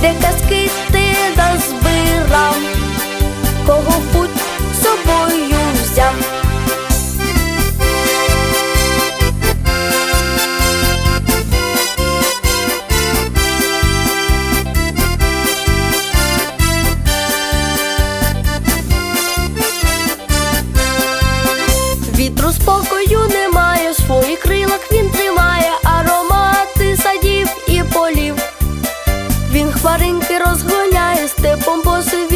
де казки ти назбирав, кого путь з собою взяв. Вітру спокою Хмаринки розгоняє, степом босий